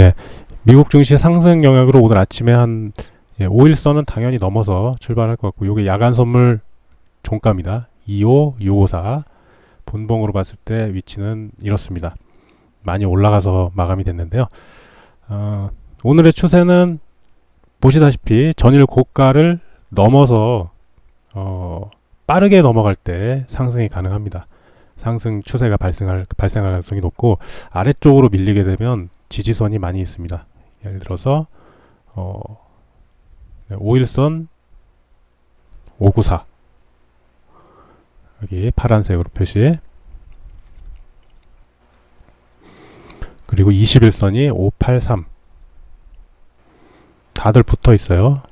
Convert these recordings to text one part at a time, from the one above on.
네. 미국 증시 상승 영역으로 오늘 아침에 한 예, 5일선은 당연히 넘어서 출발할 것 같고 요게 야간 선물 종가입니다. 25654 본봉으로 봤을 때 위치는 이렇습니다. 많이 올라가서 마감이 됐는데요. 어, 오늘의 추세는 보시다시피 전일 고가를 넘어서 어, 빠르게 넘어갈 때 상승이 가능합니다. 상승 추세가 발생할 발생할 가능성이 높고 아래쪽으로 밀리게 되면 지지선이 많이 있습니다. 예를 들어서 어, 5일선 594 여기 파란색으로 표시 그리고 21선이 583 다들 붙어 있어요.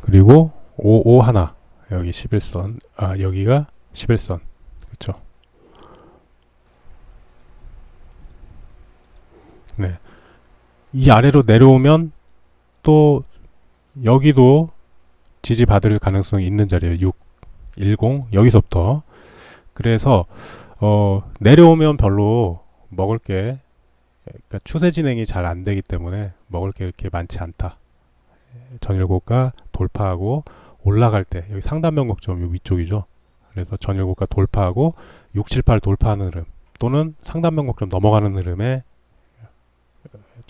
그리고 551 여기 11선 아 여기가 11선 그렇죠. 네. 이 아래로 내려오면 또 여기도 지지받을 가능성이 있는 자리예요. 6, 10 여기서부터 그래서 어 내려오면 별로 먹을 게 그러니까 추세 진행이 잘 안 되기 때문에 먹을 게 이렇게 많지 않다. 전일고가 돌파하고 올라갈 때 여기 상단 변곡점 요 위쪽이죠. 그래서 전일고가 돌파하고 678 돌파하는 흐름 또는 상단 변곡점 넘어가는 흐름에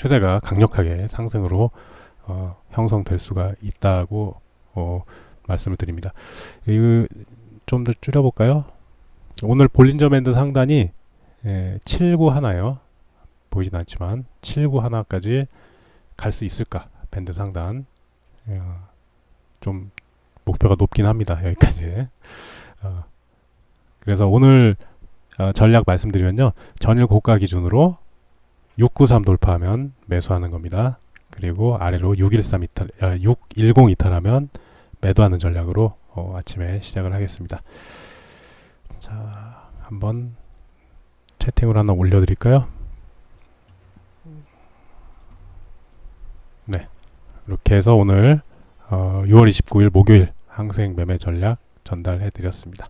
추세가 강력하게 상승으로 어, 형성될 수가 있다고 어, 말씀을 드립니다. 좀더 줄여볼까요? 오늘 볼린저 밴드 상단이 예, 79 하나요. 보이진 않지만 79 하나까지 갈 수 있을까? 밴드 상단 어, 좀 목표가 높긴 합니다. 여기까지. 어, 그래서 오늘 어, 전략 말씀드리면요. 전일 고가 기준으로 693 돌파하면 매수하는 겁니다. 그리고 아래로 613 이탈, 아, 610 이탈하면 매도하는 전략으로 어, 아침에 시작을 하겠습니다. 자, 한번 채팅으로 하나 올려드릴까요? 네, 이렇게 해서 오늘 어, 6월 29일 목요일 항생 매매 전략 전달해 드렸습니다.